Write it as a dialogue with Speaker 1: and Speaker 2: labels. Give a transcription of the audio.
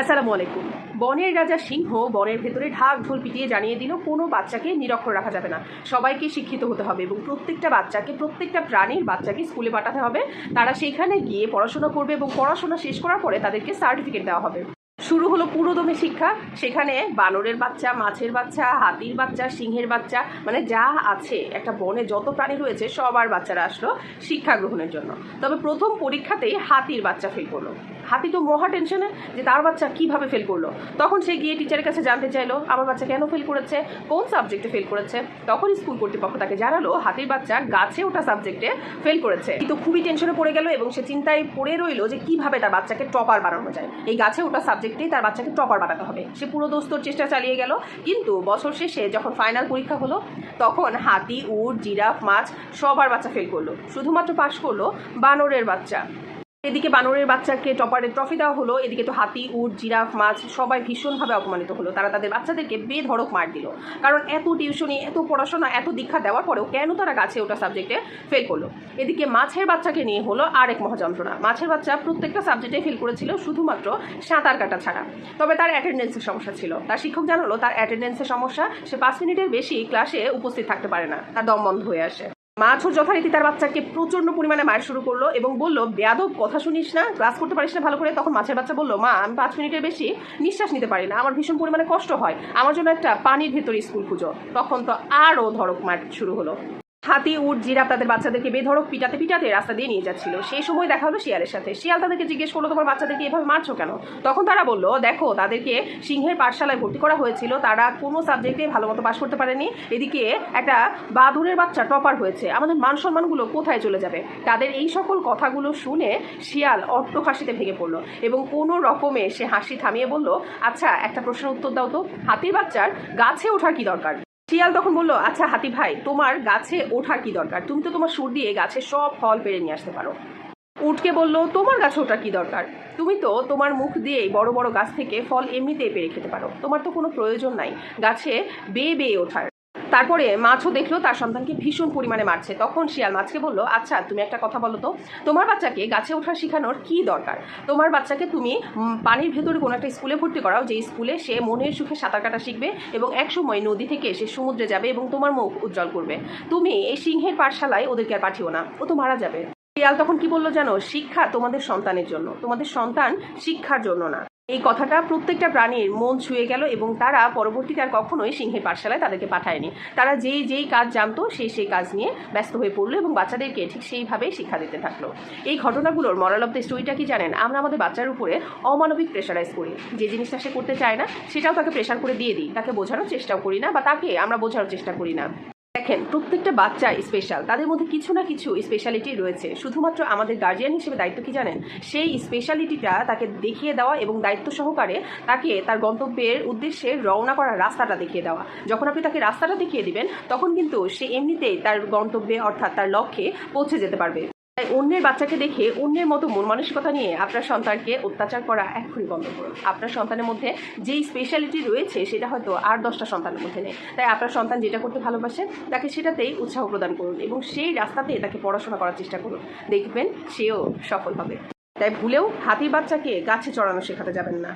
Speaker 1: আসসালামু আলাইকুম। বনের রাজা সিংহ বনের ভেতরে ঢাক ঢোল পিটিয়ে জানিয়ে দিল, কোনো বাচ্চাকে নিরক্ষর রাখা যাবে না। সবাইকে শিক্ষিত হতে হবে এবং প্রত্যেকটা বাচ্চাকে, প্রত্যেকটা প্রাণীর বাচ্চাকে স্কুলে পাঠাতে হবে। তারা সেখানে গিয়ে পড়াশোনা করবে এবং পড়াশোনা শেষ করার পরে তাদেরকে সার্টিফিকেট দেওয়া হবে। শুরু হলো পুরোদমে শিক্ষা। সেখানে বানরের বাচ্চা, মাছের বাচ্চা, হাতির বাচ্চা, সিংহের বাচ্চা মানে যা আছে, একটা বনে যত প্রাণী রয়েছে সবার বাচ্চারা আসলো শিক্ষা গ্রহণের জন্য। তবে প্রথম পরীক্ষাতেই হাতির বাচ্চা ফেল করল। হাতি তো মহা টেনশনে যে তার বাচ্চা কীভাবে ফেল করল। তখন সে গিয়ে টিচারের কাছে জানতে চাইলো, আমার বাচ্চা কেন ফেল করেছে? কোন সাবজেক্টে ফেল করেছে? তখন স্কুল কর্তৃপক্ষ তাকে জানালো, হাতির বাচ্চা গাছে ওঠা সাবজেক্টে ফেল করেছে। কিন্তু খুবই টেনশনে পড়ে গেল এবং সে চিন্তায় পড়ে রইল যে কীভাবে তার বাচ্চাকে টপার বানানো যায়। এই গাছে ওঠা সাবজেক্টেই তার বাচ্চাকে টপার বানাতে হবে। সে পুরো দোস্তর চেষ্টা চালিয়ে গেল, কিন্তু বছর শেষে যখন ফাইনাল পরীক্ষা হলো, তখন হাতি, উট, জিরাফ, মাছ সবার বাচ্চা ফেল করল। শুধুমাত্র পাশ করল বানরের বাচ্চা। এদিকে বানরের বাচ্চাকে টপারের ট্রফি দেওয়া হলো। এদিকে তো হাতি, উট, জিরাফ, মাছ সবাই ভীষণভাবে অপমানিত হলো। তারা তাদের বাচ্চাদেরকে বেধড়ক মার দিল। কারণ এত টিউশনি, এত পড়াশোনা, এত দীক্ষা দেওয়ার পরেও কেন তারা গাছে ওটা সাবজেক্টে ফেল করল? এদিকে মাছের বাচ্চাকে নিয়ে হলো আরেক মহাযন্ত্রণা। মাছের বাচ্চা প্রত্যেকটা সাবজেক্টে ফেল করেছিল শুধুমাত্র সাঁতার কাটা ছাড়া। তবে তার অ্যাটেন্ডেন্সের সমস্যা ছিল। তার শিক্ষক জানালো, তার অ্যাটেন্ডেন্সের সমস্যা, সে পাঁচ মিনিটের বেশি ক্লাসে উপস্থিত থাকতে পারে না। তার দম বন্ধ হয়ে আসে। মাছও যথারীতি তার বাচ্চাকে প্রচণ্ড পরিমাণে মায়ের শুরু করল এবং বলল, বেয়াদব, কথা শুনিস না, ক্লাস করতে পারিস না ভালো করে। তখন মাছের বাচ্চা বলল, মা, আমি পাঁচ মিনিটের বেশি নিঃশ্বাস নিতে পারি না। আমার ভীষণ পরিমাণে কষ্ট হয়। আমার জন্য একটা পানির ভেতরে স্কুল খুঁজো তখন তো আরও ধরক মার শুরু হলো। হাতি, উট, জিরাফ তাদের বাচ্চাদেরকে বেধড়ক পিটাতে পিটাতে রাস্তা দিয়ে নিয়ে যাচ্ছিল। সেই সময় দেখা হলো শিয়ালের সাথে। শিয়াল তাদেরকে জিজ্ঞেস করল, তোমার বাচ্চাদেরকে এভাবে মারছো কেন? তখন তারা বলল, দেখো, তাদেরকে সিংহের পাঠশালায় ভর্তি করা হয়েছিল। তারা কোনো সাবজেক্টে ভালো মতো পাশ করতে পারেনি। এদিকে একটা বাদুরের বাচ্চা টপার হয়েছে। আমাদের মান সম্মানগুলো কোথায় চলে যাবে? তাদের এই সকল কথাগুলো শুনে শিয়াল অট্ট হাসিতে ভেঙে পড়ল এবং কোনো রকমে সে হাসি থামিয়ে বলল আচ্ছা একটা প্রশ্নের উত্তর দাও তো। হাতির বাচ্চার গাছে ওঠার কি দরকার? শিয়াল তখন বলল আচ্ছা হাতি ভাই, তোমার গাছে ওঠার কি দরকার? তুমি তো তোমার সুর দিয়ে গাছে সব ফল পেরে নিয়ে আসতে পারো। উঠকে বলল, তোমার গাছে ওঠার কি দরকার? তুমি তো তোমার মুখ দিয়ে বড় বড় গাছ থেকে ফল এমনিতেই পেরে খেতে পারো। তোমার তো কোনো প্রয়োজন নাই। গাছে বেয়ে বেয়ে ওঠার। তারপরে মাছও দেখল, তার সন্তানকে ভীষণ পরিমাণে মারছে। তখন শিয়াল মাছকে বলল আচ্ছা তুমি একটা কথা বলো তো, তোমার বাচ্চাকে গাছে ওঠা শেখানোর কি দরকার? তোমার বাচ্চাকে তুমি পানির ভেতরে কোনো একটা স্কুলে ভর্তি করাও যে স্কুলে সে মনের সুখে সাঁতার কাটা শিখবে এবং একসময় নদী থেকে সে সমুদ্রে যাবে এবং তোমার মুখ উজ্জ্বল করবে। তুমি এই সিংহের পাঠশালায় ওদেরকে আর পাঠিও না, ও তো মারা যাবে। শিয়াল তখন কি বলল জানো? শিক্ষা তোমাদের সন্তানের জন্য। তোমাদের সন্তান শিক্ষার জন্য না। এই কথাটা প্রত্যেকটা প্রাণীর মন ছুঁয়ে গেল এবং তারা পরবর্তীতে আর কখনোই সিংহের পাঠশালায় তাদেরকে পাঠায়নি। তারা যেই যেই কাজ জানতো সেই সেই কাজ নিয়ে ব্যস্ত হয়ে পড়ল এবং বাচ্চাদেরকে ঠিক সেইভাবেই শিক্ষা দিতে থাকল। এই ঘটনাগুলোর মরাল অফ দ্য স্টোরিটা কি জানেন? আমরা আমাদের বাচ্চার উপরে অমানবিক প্রেশারাইজ করি। যে জিনিসটা সে করতে চায় না, সেটাও তাকে প্রেশার করে দিয়ে দিই। তাকে বোঝানোর চেষ্টাও করি না বা তাকে আমরা বোঝানোর চেষ্টা করি না। দেখেন, প্রত্যেকটা বাচ্চা স্পেশাল তাদের মধ্যে কিছু না কিছু স্পেশালিটি রয়েছে। শুধুমাত্র আমাদের গার্জিয়ান হিসেবে দায়িত্ব কি জানেন? সেই স্পেশালিটিটা তাকে দেখিয়ে দেওয়া এবং দায়িত্ব সহকারে তাকে তার গন্তব্যের উদ্দেশ্যে রওনা করার রাস্তাটা দেখিয়ে দেওয়া। যখন আপনি তাকে রাস্তাটা দেখিয়ে দিবেন, তখন কিন্তু সে এমনিতেই তার গন্তব্যে অর্থাৎ তার লক্ষ্যে পৌঁছে যেতে পারবে। তাই অন্যের বাচ্চাকে দেখে অন্যের মতো মন মানসিকতা নিয়ে আপনার সন্তানকে অত্যাচার করা এখনই বন্ধ করুন। আপনার সন্তানের মধ্যে যেই স্পেশালিটি রয়েছে সেটা হয়তো আর দশটা সন্তানের মধ্যে নেই। তাই আপনার সন্তান যেটা করতে ভালোবাসে তাকে সেটাতেই উৎসাহ প্রদান করুন এবং সেই রাস্তাতে তাকে পড়াশোনা করার চেষ্টা করুন। দেখবেন সেও সফল হবে। তাই ভুলেও হাতির বাচ্চাকে গাছে চড়ানো শেখাতে যাবেন না।